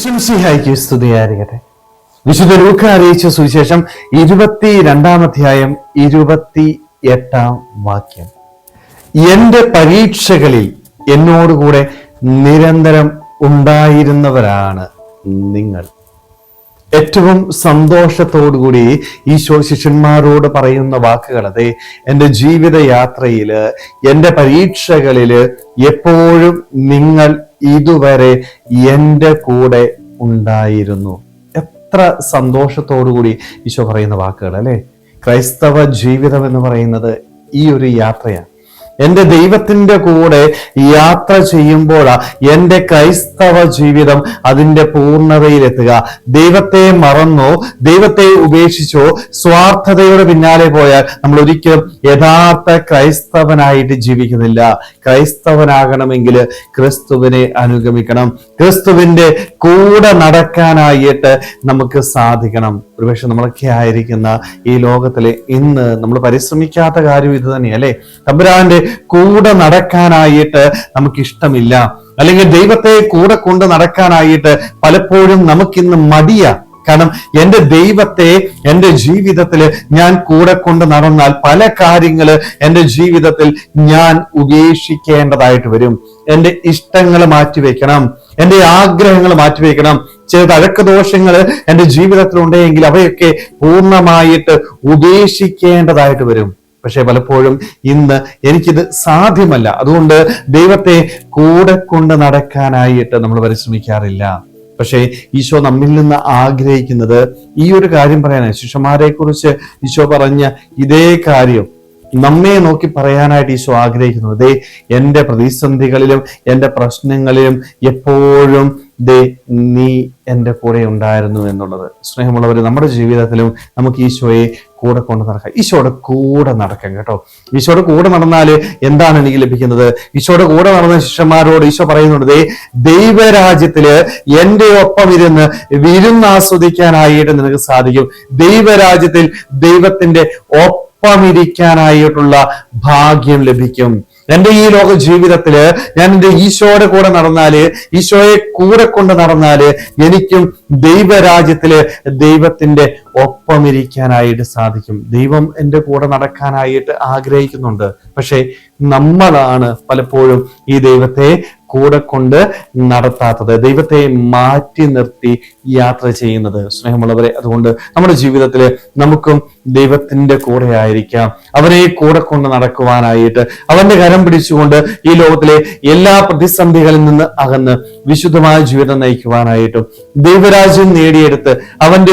ഈശ്വംസിഹായിക്ക് സ്തുതിയായിരിക്കട്ടെ വിശുദ്ധ ലൂക്ക അറിയിച്ച സുവിശേഷം ഇരുപത്തി രണ്ടാം അധ്യായം ഇരുപത്തി എട്ടാം വാക്യം. എന്റെ പരീക്ഷകളിൽ എന്നോടുകൂടെ നിരന്തരം ഉണ്ടായിരുന്നവരാണ് നിങ്ങൾ. ഏറ്റവും സന്തോഷത്തോടുകൂടി ഈശോ ശിഷ്യന്മാരോട് പറയുന്ന വാക്കുകൾ അതെ. എന്റെ ജീവിത യാത്രയിൽ എന്റെ പരീക്ഷകളിൽ എപ്പോഴും നിങ്ങൾ ഇതുവരെ എന്റെ കൂടെ ഉണ്ടായിരുന്നു. എത്ര സന്തോഷത്തോടുകൂടി ഈശോ പറയുന്ന വാക്കുകൾ അല്ലെ? ക്രൈസ്തവ ജീവിതം എന്ന് പറയുന്നത് ഈ ഒരു യാത്രയാണ്. എന്റെ ദൈവത്തിന്റെ കൂടെ യാത്ര ചെയ്യുമ്പോഴാ എന്റെ ക്രൈസ്തവ ജീവിതം അതിന്റെ പൂർണതയിലെത്തുക. ദൈവത്തെ മറന്നോ ദൈവത്തെ ഉപേക്ഷിച്ചോ സ്വാർത്ഥതയുടെ പിന്നാലെ പോയാൽ നമ്മൾ ഒരിക്കലും യഥാർത്ഥ ക്രൈസ്തവനായിട്ട് ജീവിക്കുന്നില്ല. ക്രൈസ്തവനാകണമെങ്കിൽ ക്രിസ്തുവിനെ അനുഗമിക്കണം. ക്രിസ്തുവിന്റെ കൂടെ നടക്കാനായിട്ട് നമുക്ക് സാധിക്കണം. ഒരുപക്ഷെ നമ്മളൊക്കെ ആയിരിക്കുന്ന ഈ ലോകത്തിലെ ഇന്ന് നമ്മൾ പരിശ്രമിക്കാത്ത കാര്യം ഇത് തന്നെയല്ലേ? തമ്പുരാന്റെ കൂടെ നടക്കാനായിട്ട് നമുക്ക് ഇഷ്ടമില്ല അല്ലെങ്കിൽ ദൈവത്തെ കൂടെ കൊണ്ട് നടക്കാനായിട്ട് പലപ്പോഴും നമുക്കിന്ന് മടിയ. കാരണം എന്റെ ദൈവത്തെ എന്റെ ജീവിതത്തിൽ ഞാൻ കൂടെ കൊണ്ട് നടന്നാൽ പല കാര്യങ്ങൾ എന്റെ ജീവിതത്തിൽ ഞാൻ ഉപേക്ഷിക്കേണ്ടതായിട്ട് വരും. എന്റെ ഇഷ്ടങ്ങൾ മാറ്റിവെക്കണം എന്റെ ആഗ്രഹങ്ങൾ മാറ്റിവെക്കണം ചില തഴക്കദോഷങ്ങൾ എന്റെ ജീവിതത്തിൽ ഉണ്ടെങ്കിൽ അവയൊക്കെ പൂർണമായിട്ട് ഉപേക്ഷിക്കേണ്ടതായിട്ട് വരും. പക്ഷെ പലപ്പോഴും ഇന്ന് എനിക്കിത് സാധ്യമല്ല. അതുകൊണ്ട് ദൈവത്തെ കൂടെ കൊണ്ട് നടക്കാനായിട്ട് നമ്മൾ പരിശ്രമിക്കാറില്ല. പക്ഷേ ഈശോ നമ്മിൽ നിന്ന് ആഗ്രഹിക്കുന്നത് ഈ ഒരു കാര്യം പറയാനാണ്. ശിഷ്യന്മാരെ കുറിച്ച് ഈശോ പറഞ്ഞ ഇതേ കാര്യം നമ്മെ നോക്കി പറയാനായിട്ട് ഈശോ ആഗ്രഹിക്കുന്നു ദേ എന്റെ പ്രതിസന്ധികളിലും എന്റെ പ്രശ്നങ്ങളിലും എപ്പോഴും ദേ നീ എന്റെ കൂടെ ഉണ്ടായിരുന്നു എന്നുള്ളത്. സ്നേഹമുള്ളവർ നമ്മുടെ ജീവിതത്തിലും നമുക്ക് ഈശോയെ കൂടെ കൊണ്ട് നടക്കാം. ഈശോയുടെ കൂടെ നടക്കാം കേട്ടോ. ഈശോയുടെ കൂടെ നടന്നാൽ എന്താണ് എനിക്ക് ലഭിക്കുന്നത്? ഈശോയുടെ കൂടെ നടന്ന ശിഷ്യന്മാരോട് ഈശോ പറയുന്നുണ്ട് ദേ ദൈവരാജ്യത്തിൽ എന്റെ ഒപ്പം ഇരുന്ന് വിരുന്ന് ആസ്വദിക്കാനായിട്ട് നിനക്ക് സാധിക്കും. ദൈവരാജ്യത്തിൽ ദൈവത്തിന്റെ ഒപ്പം ഇരിക്കാനായിട്ടുള്ള ഭാഗ്യം ലഭിക്കും. എന്റെ ഈ ലോക ജീവിതത്തിൽ ഞാൻ എന്റെ ഈശോയുടെ കൂടെ നടന്നാൽ ഈശോയെ കൂടെ കൊണ്ട് നടന്നാൽ എനിക്കും ദൈവരാജ്യത്തിൽ ദൈവത്തിന്റെ ഒപ്പമിരിക്കാനായിട്ട് സാധിക്കും. ദൈവം എന്റെ കൂടെ നടക്കാനായിട്ട് ആഗ്രഹിക്കുന്നുണ്ട്. പക്ഷേ നമ്മളാണ് പലപ്പോഴും ഈ ദൈവത്തെ കൂടെ കൊണ്ട് നടത്താത്തത്. ദൈവത്തെ മാറ്റി നിർത്തി യാത്ര ചെയ്യുന്നത്. സ്നേഹമുള്ളവരെ അതുകൊണ്ട് നമ്മുടെ ജീവിതത്തിൽ നമുക്കും ദൈവത്തിന്റെ കൂടെ ആയിരിക്കാം. അവനെ കൂടെ കൊണ്ട് നടക്കുവാനായിട്ട് അവന്റെ കരം പിടിച്ചുകൊണ്ട് ഈ ലോകത്തിലെ എല്ലാ പ്രതിസന്ധികളിൽ നിന്ന് അകന്ന് വിശുദ്ധമായ ജീവിതം നയിക്കുവാനായിട്ടും ദൈവരാജ്യം നേടിയെടുത്ത് അവന്റെ